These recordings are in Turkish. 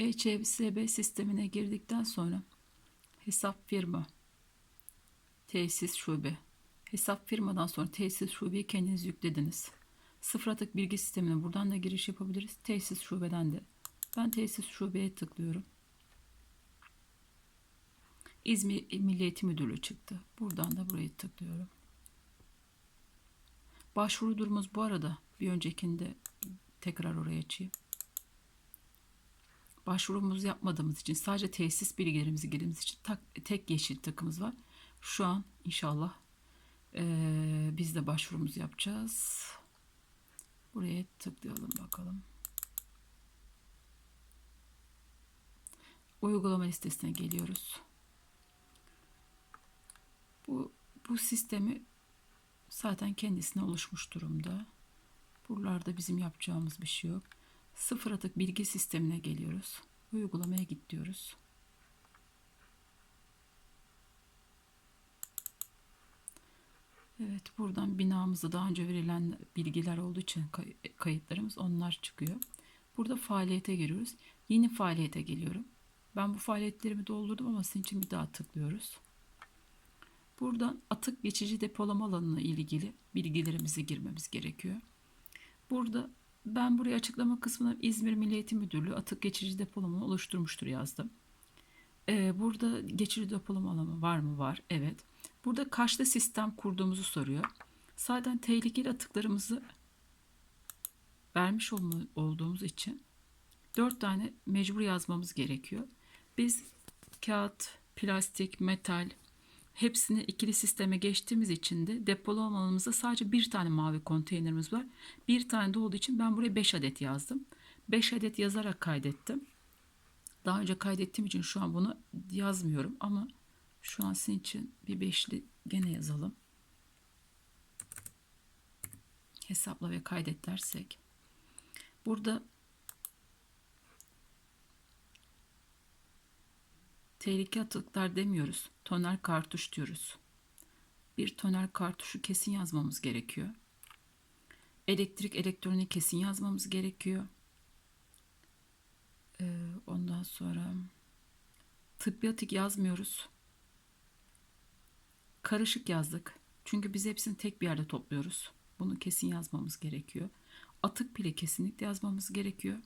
EÇSB sistemine girdikten sonra hesap firma, tesis şube. Hesap firmadan sonra tesis şubeyi kendiniz yüklediniz. Sıfır atık bilgi sistemine buradan da giriş yapabiliriz. Tesis şubeden de. Ben tesis şubeye tıklıyorum. İzmir Milli Eğitim Müdürlüğü çıktı. Buradan da buraya tıklıyorum. Başvuru durumumuz bu arada. Bir öncekinde tekrar oraya açayım. Başvurumuzu yapmadığımız için sadece tesis bilgilerimizi girdiğimiz için tak- tek yeşil takımız var. Şu an inşallah eee, biz de başvurumuzu yapacağız. Buraya tıklayalım bakalım. Uygulama listesine geliyoruz. Bu, bu sistemi zaten kendisine oluşmuş durumda. Buralarda bizim yapacağımız bir şey yok. Sıfır atık bilgi sistemine geliyoruz. Uygulamaya git diyoruz. Evet buradan binamızda daha önce verilen bilgiler olduğu için kay- kayıtlarımız onlar çıkıyor. Burada faaliyete giriyoruz. Yeni faaliyete geliyorum. Ben bu faaliyetlerimi doldurdum ama sizin için bir daha tıklıyoruz. Buradan atık geçici depolama alanına ilgili bilgilerimizi girmemiz gerekiyor. Burada ben buraya açıklama kısmına İzmir Milli Eğitim Müdürlüğü atık geçici depolama oluşturmuştur yazdım. Ee, burada geçici depolama alanı var mı? Var. Evet. Burada kaçta sistem kurduğumuzu soruyor. Zaten tehlikeli atıklarımızı vermiş olma, olduğumuz için dört tane mecbur yazmamız gerekiyor. Biz kağıt, plastik, metal hepsini ikili sisteme geçtiğimiz için de depolama alanımızda sadece bir tane mavi konteynerimiz var. Bir tane de olduğu için ben buraya 5 adet yazdım. 5 adet yazarak kaydettim. Daha önce kaydettiğim için şu an bunu yazmıyorum ama şu an sizin için bir beşli gene yazalım. Hesapla ve kaydet dersek. Burada tehlike atıklar demiyoruz. Toner kartuş diyoruz. Bir toner kartuşu kesin yazmamız gerekiyor. Elektrik, elektronik kesin yazmamız gerekiyor. Ee, ondan sonra tıbbi atık yazmıyoruz. Karışık yazdık. Çünkü biz hepsini tek bir yerde topluyoruz. Bunu kesin yazmamız gerekiyor. Atık pili kesinlikle yazmamız gerekiyor.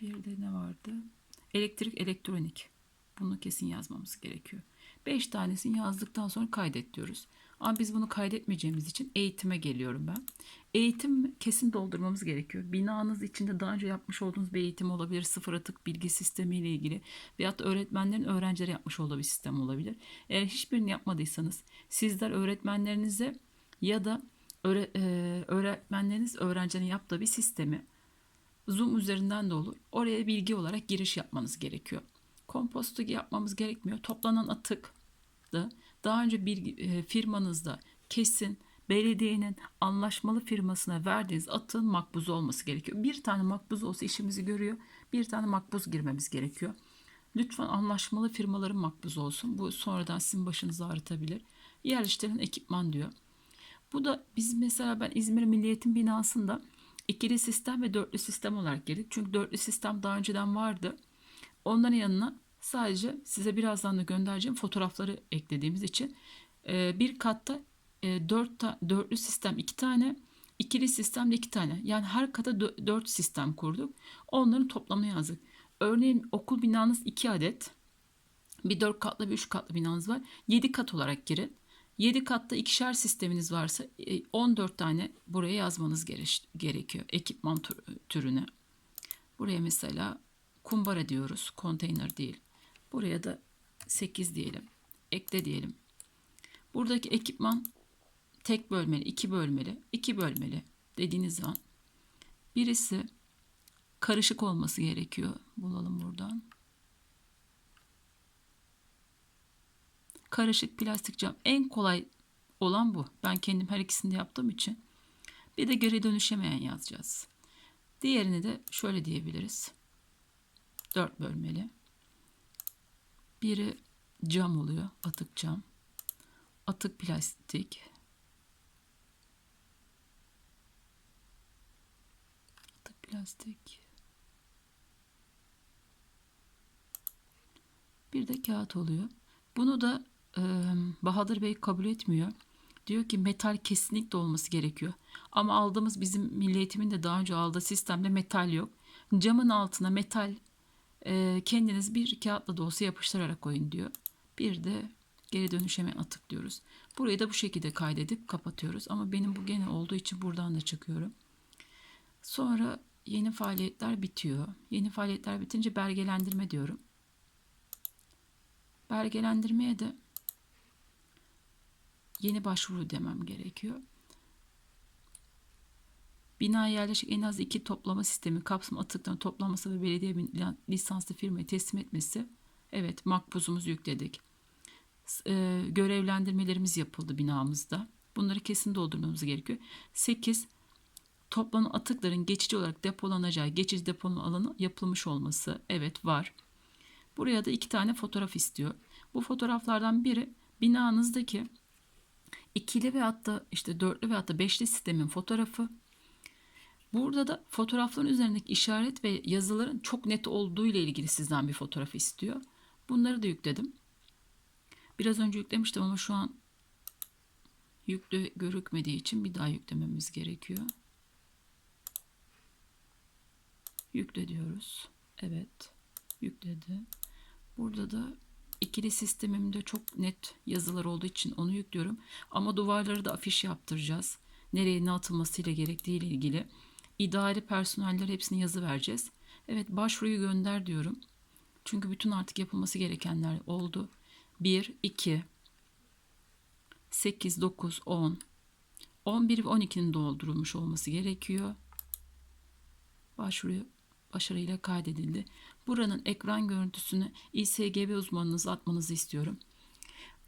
Bir de ne vardı? Elektrik, elektronik. Bunu kesin yazmamız gerekiyor. 5 tanesini yazdıktan sonra kaydet diyoruz. Ama biz bunu kaydetmeyeceğimiz için eğitime geliyorum ben. Eğitim kesin doldurmamız gerekiyor. Binanız içinde daha önce yapmış olduğunuz bir eğitim olabilir. Sıfır atık bilgi sistemi ile ilgili. Veyahut öğretmenlerin öğrencilere yapmış olduğu bir sistem olabilir. Eğer hiçbirini yapmadıysanız sizler öğretmenlerinize ya da e, öğretmenleriniz öğrencinin yaptığı bir sistemi Zoom üzerinden de olur. Oraya bilgi olarak giriş yapmanız gerekiyor. Kompostu yapmamız gerekmiyor. Toplanan atık da daha önce bir e, firmanızda kesin belediyenin anlaşmalı firmasına verdiğiniz atığın makbuzu olması gerekiyor. Bir tane makbuz olsa işimizi görüyor. Bir tane makbuz girmemiz gerekiyor. Lütfen anlaşmalı firmaların makbuzu olsun. Bu sonradan sizin başınızı ağrıtabilir. Yerleştiren ekipman diyor. Bu da biz mesela ben İzmir Milli Eğitim binasında ikili sistem ve dörtlü sistem olarak girdik. Çünkü dörtlü sistem daha önceden vardı. Onların yanına sadece size birazdan da göndereceğim fotoğrafları eklediğimiz için e, bir katta e, dört ta, dörtlü sistem iki tane, ikili sistem de iki tane. Yani her kata dö- dört sistem kurduk. Onların toplamını yazdık. Örneğin okul binanız iki adet. Bir dört katlı bir üç katlı binanız var. Yedi kat olarak girin. 7 katta ikişer sisteminiz varsa e, 14 tane buraya yazmanız gere- gerekiyor ekipman tür- türüne. Buraya mesela kumbara diyoruz, konteyner değil. Buraya da 8 diyelim. Ekle diyelim. Buradaki ekipman tek bölmeli, iki bölmeli, iki bölmeli dediğiniz zaman birisi karışık olması gerekiyor. Bulalım buradan. Karışık plastik cam en kolay olan bu. Ben kendim her ikisini de yaptığım için. Bir de geri dönüşemeyen yazacağız. Diğerini de şöyle diyebiliriz. Dört bölmeli. Biri cam oluyor. Atık cam. Atık plastik. Atık plastik. Bir de kağıt oluyor. Bunu da Bahadır Bey kabul etmiyor. Diyor ki metal kesinlikle olması gerekiyor. Ama aldığımız bizim milli de daha önce aldığı sistemde metal yok. Camın altına metal kendiniz bir kağıtla da olsa yapıştırarak koyun diyor. Bir de geri dönüşeme atık diyoruz. Burayı da bu şekilde kaydedip kapatıyoruz. Ama benim bu gene olduğu için buradan da çıkıyorum. Sonra yeni faaliyetler bitiyor. Yeni faaliyetler bitince belgelendirme diyorum. Belgelendirmeye de yeni başvuru demem gerekiyor. Bina yerleşik en az iki toplama sistemi kapsam atıklarını toplaması ve belediye lisanslı firmaya teslim etmesi. Evet makbuzumuzu yükledik. E, görevlendirmelerimiz yapıldı binamızda. Bunları kesin doldurmamız gerekiyor. 8. Toplanan atıkların geçici olarak depolanacağı geçici depolama alanı yapılmış olması. Evet var. Buraya da iki tane fotoğraf istiyor. Bu fotoğraflardan biri binanızdaki ikili ve hatta işte dörtlü ve hatta beşli sistemin fotoğrafı. Burada da fotoğrafların üzerindeki işaret ve yazıların çok net olduğu ile ilgili sizden bir fotoğraf istiyor. Bunları da yükledim. Biraz önce yüklemiştim ama şu an yüklü görükmediği için bir daha yüklememiz gerekiyor. Yükle diyoruz. Evet. Yükledi. Burada da ikili sistemimde çok net yazılar olduğu için onu yüklüyorum. Ama duvarları da afiş yaptıracağız. Nereye ne atılmasıyla gerektiği ile ilgili. İdari personeller hepsini yazı vereceğiz. Evet başvuruyu gönder diyorum. Çünkü bütün artık yapılması gerekenler oldu. 1, 2, 8, 9, 10, 11 ve 12'nin doldurulmuş olması gerekiyor. Başvuru başarıyla kaydedildi. Buranın ekran görüntüsünü İSGB uzmanınıza atmanızı istiyorum.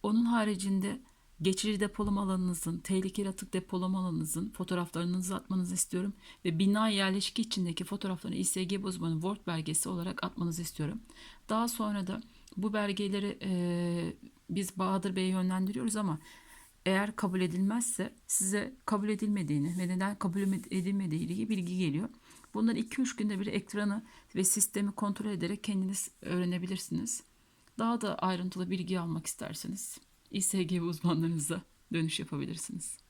Onun haricinde geçici depolama alanınızın, tehlikeli atık depolama alanınızın fotoğraflarınızı atmanızı istiyorum. Ve bina yerleşki içindeki fotoğraflarını İSGB uzmanı Word belgesi olarak atmanızı istiyorum. Daha sonra da bu belgeleri e, biz Bahadır Bey'e yönlendiriyoruz ama eğer kabul edilmezse size kabul edilmediğini ve neden kabul edilmediği ilgili bilgi geliyor. Bunları 2-3 günde bir ekranı ve sistemi kontrol ederek kendiniz öğrenebilirsiniz. Daha da ayrıntılı bilgi almak isterseniz İSGB uzmanlarınıza dönüş yapabilirsiniz.